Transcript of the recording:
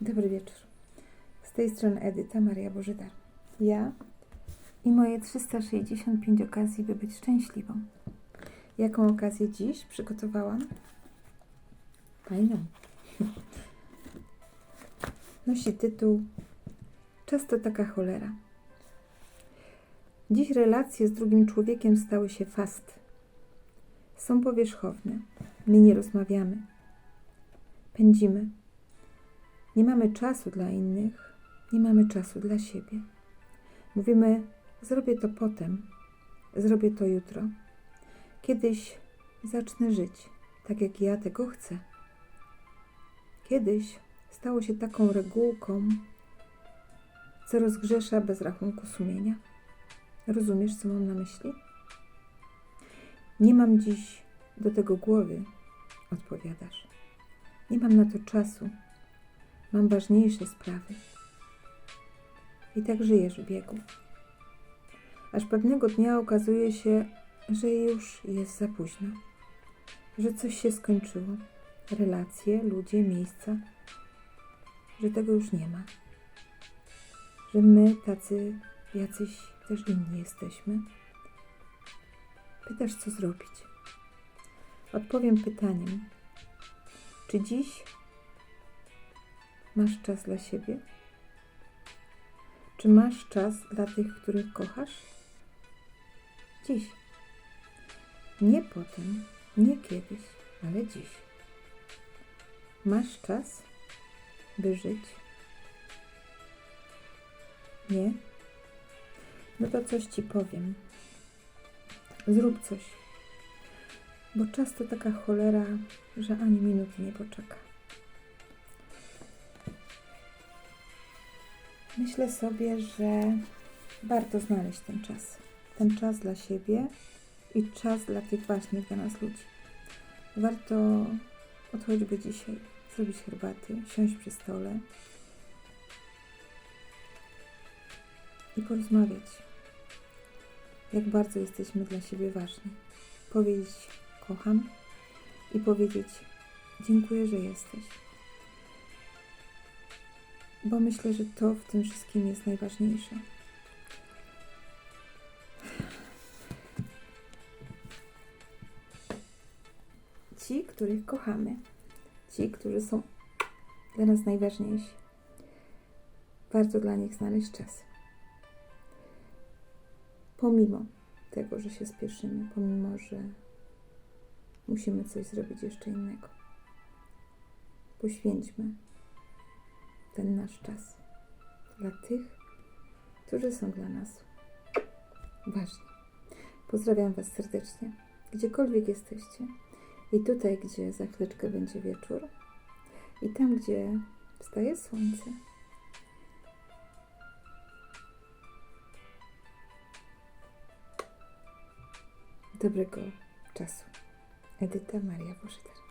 Dobry wieczór. Z tej strony Edyta Maria Bożydar. Ja i moje 365 okazji, by być szczęśliwą. Jaką okazję dziś przygotowałam? Fajną. Nosi tytuł Czas to taka cholera. Dziś relacje z drugim człowiekiem stały się fast. Są powierzchowne. My nie rozmawiamy. Pędzimy. Nie mamy czasu dla innych, nie mamy czasu dla siebie. Mówimy: Zrobię to potem, zrobię to jutro. Kiedyś zacznę żyć tak, jak ja tego chcę. Kiedyś stało się taką regułką, co rozgrzesza bez rachunku sumienia. Rozumiesz, co mam na myśli? Nie mam dziś do tego głowy, odpowiadasz. Nie mam na to czasu. Mam ważniejsze sprawy. I tak żyjesz w biegu. Aż pewnego dnia okazuje się, że już jest za późno. Że coś się skończyło. Relacje, ludzie, miejsca. Że tego już nie ma. Że my tacy, jacyś też inni jesteśmy. Pytasz, co zrobić. Odpowiem pytaniem. Czy dziś masz czas dla siebie? Czy masz czas dla tych, których kochasz? Dziś. Nie potem, nie kiedyś, ale dziś. Masz czas, by żyć? Nie? No to coś ci powiem. Zrób coś. Bo czas to taka cholera, że ani minuty nie poczeka. Myślę sobie, że warto znaleźć ten czas. Ten czas dla siebie i czas dla tych ważnych dla nas ludzi. Warto od choćby dzisiaj zrobić herbaty, siąść przy stole i porozmawiać, jak bardzo jesteśmy dla siebie ważni. Powiedzieć kocham i powiedzieć dziękuję, że jesteś. Bo myślę, że to w tym wszystkim jest najważniejsze. Ci, których kochamy, ci, którzy są dla nas najważniejsi, warto dla nich znaleźć czas. Pomimo tego, że się spieszymy, pomimo, że musimy coś zrobić jeszcze innego. Poświęćmy ten nasz czas dla tych, którzy są dla nas ważni. Pozdrawiam Was serdecznie, gdziekolwiek jesteście. I tutaj, gdzie za chwileczkę będzie wieczór, i tam, gdzie wstaje słońce. Dobrego czasu. Edyta Maria Bożydar.